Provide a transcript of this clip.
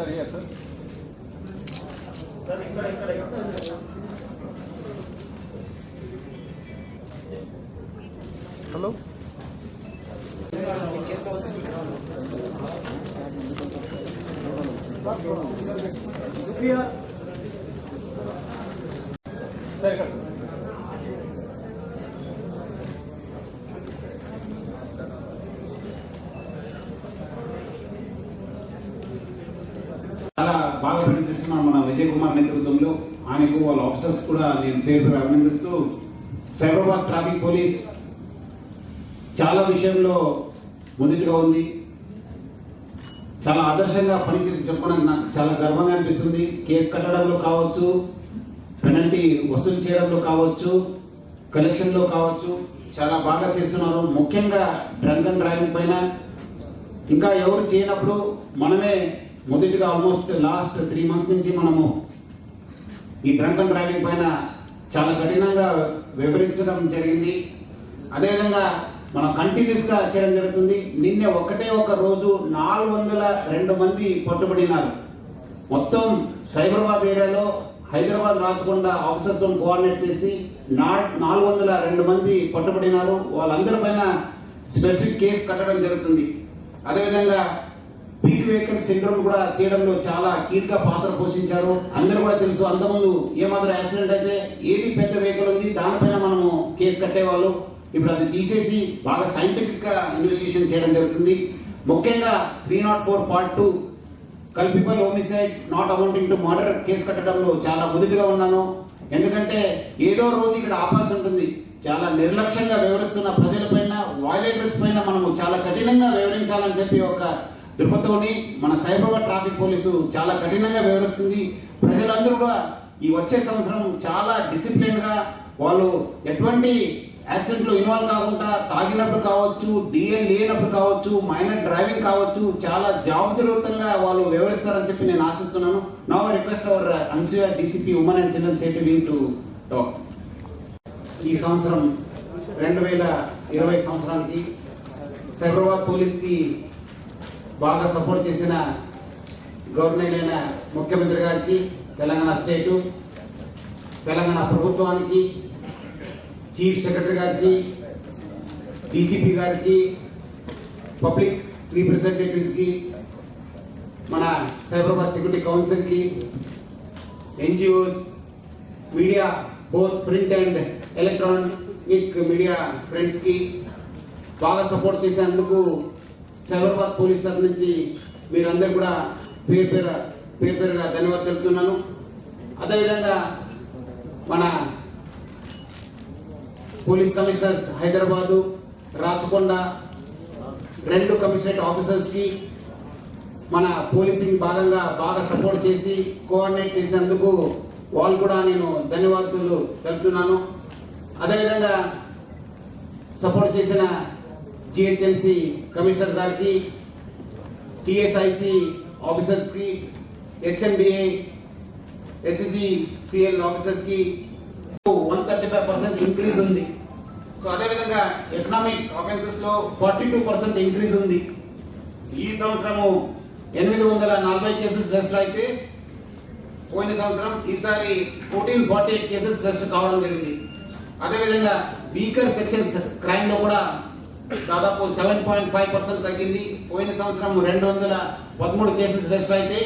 అడిగారు sir hello sir ఇక్కడ sir Vijay Kumar నేతృత్వంలో ఆయనకు వాళ్ళ ఆఫీసర్స్ కూడా నేను పేరు అభినందిస్తూ సైబరాబాద్ ట్రాఫిక్ పోలీస్ చాలా విషయంలో మొదటిగా ఉంది. చాలా ఆదర్శంగా పనిచేసి చెప్పడానికి నాకు చాలా గర్వంగా అనిపిస్తుంది. కేసు కట్టడంలో కావచ్చు పెనల్టీ వసూలు చేయడంలో కావచ్చు కలెక్షన్లో కావచ్చు చాలా బాగా చేస్తున్నారు. ముఖ్యంగా డ్రంక్ అండ్ డ్రైవింగ్ పైన. ఇంకా ఎవరు చేయనప్పుడు మనమే మొదటిగా ఆల్మోస్ట్ లాస్ట్ త్రీ మంత్స్ నుంచి మనము ఈ డ్రంక్ అండ్ డ్రైవింగ్ పైన చాలా కఠినంగా వివరించడం జరిగింది. అదేవిధంగా మనం కంటిన్యూస్గా చేయడం జరుగుతుంది. నిన్నే ఒకటే ఒక రోజు నాలుగు వందల రెండు మంది పట్టుబడినారు. మొత్తం సైబరాబాద్ ఏరియాలో హైదరాబాద్ రాచకొండ ఆఫీసర్స్తో కోఆర్డినేట్ చేసి నా- నాలుగు వందల రెండు మంది పట్టుబడినారు. వాళ్ళందరి పైన స్పెసిఫిక్ కేసు కట్టడం జరుగుతుంది. అదేవిధంగా వీక్ వెహికల్ సిండ్రోమ్ కూడా తీయడంలో చాలా కీలక పాత్ర పోషించారు. అందరూ కూడా తెలుసు అంతకుముందు ఏమాత్రం యాక్సిడెంట్ అయితే ఏది పెద్ద వెహికల్ ఉంది దానిపైన మనము కేసు కట్టేవాళ్ళు. ఇప్పుడు అది తీసేసి బాగా సైంటిఫిక్గా ఇన్వెస్టిగేషన్ చేయడం జరుగుతుంది. ముఖ్యంగా three not four part two culpable homicide not amounting to murder case కట్టడంలో చాలా ముదుటిగా ఉన్నాను. ఎందుకంటే ఏదో రోజు ఇక్కడ ఆపాల్సి ఉంటుంది. చాలా నిర్లక్ష్యంగా వివరిస్తున్న ప్రజలపైన వాయిలేటర్స్ పైన మనము చాలా కఠినంగా వివరించాలని చెప్పి ఒక దృపతోని మన సైబరాబాద్ ట్రాఫిక్ పోలీసు చాలా కఠినంగా వివరిస్తుంది ప్రజలందరూ కూడా ఈ వచ్చే సంవత్సరం చాలా డిసిప్లిన్గా వాళ్ళు ఎటువంటి యాక్సిడెంట్లో ఇన్వాల్వ్ కాకుండా తాగినప్పుడు కావచ్చు డిఏ లేనప్పుడు కావచ్చు మైనర్ డ్రైవింగ్ కావచ్చు చాలా జవాబుదారీతంగా వాళ్ళు వివరిస్తారని చెప్పి నేను ఆశిస్తున్నాను. నా request our Anasuya DCP women and children safety wing to talk ఈ సంవత్సరం రెండు వేల ఇరవై సంవత్సరానికి సైబరాబాద్ పోలీస్కి బాగా సపోర్ట్ చేసిన గవర్నర్ అయిన ముఖ్యమంత్రి గారికి తెలంగాణ స్టేటు తెలంగాణ ప్రభుత్వానికి చీఫ్ సెక్రటరీ గారికి డీజీపీ గారికి పబ్లిక్ రీప్రజెంటేటివ్స్కి మన Cyberabad security కౌన్సిల్కి NGOs media both print and electronic media ఫ్రెండ్స్కి బాగా సపోర్ట్ చేసేందుకు సైబరాబాద్ పోలీస్ తరఫు నుంచి మీరందరూ కూడా పేరు పేర పేరు పేరుగా ధన్యవాదాలు తెలుపుతున్నాను. అదేవిధంగా మన పోలీస్ కమిషనర్స్ హైదరాబాదు రాచకొండ రెండు కమిషనరేట్ ఆఫీసర్స్కి మన పోలీసింగ్ భాగంగా బాగా సపోర్ట్ చేసి కోఆర్డినేట్ చేసినందుకు వాళ్ళు కూడా నేను ధన్యవాదాలు తెలుపుతున్నాను. అదేవిధంగా సపోర్ట్ చేసిన జిహెచ్ఎంసి కమిషనర్ గారికి టిఎస్ఐసి ఆఫీసర్స్కి HMDA HGCL ఆఫీసర్స్కి one thirty five percent increase ఉంది. సో అదేవిధంగా ఎకనామిక్ ఆఫెన్సెస్లో ఫార్టీ టూ పర్సెంట్ ఇంక్రీజ్ ఉంది. ఈ సంవత్సరము ఎనిమిది వందల నలభై కేసెస్ రెస్ట్ అయితే పోయిన సంవత్సరం ఈసారి fourteen forty eight cases arrest కావడం జరిగింది. అదేవిధంగా వీకర్ సెక్షన్స్ క్రైమ్లో కూడా దాదాపు సెవెన్ పాయింట్ ఫైవ్ పర్సెంట్ తగ్గింది. పోయిన సంవత్సరం రెండు వందల పదమూడు కేసెస్ రెస్ట్ అయితే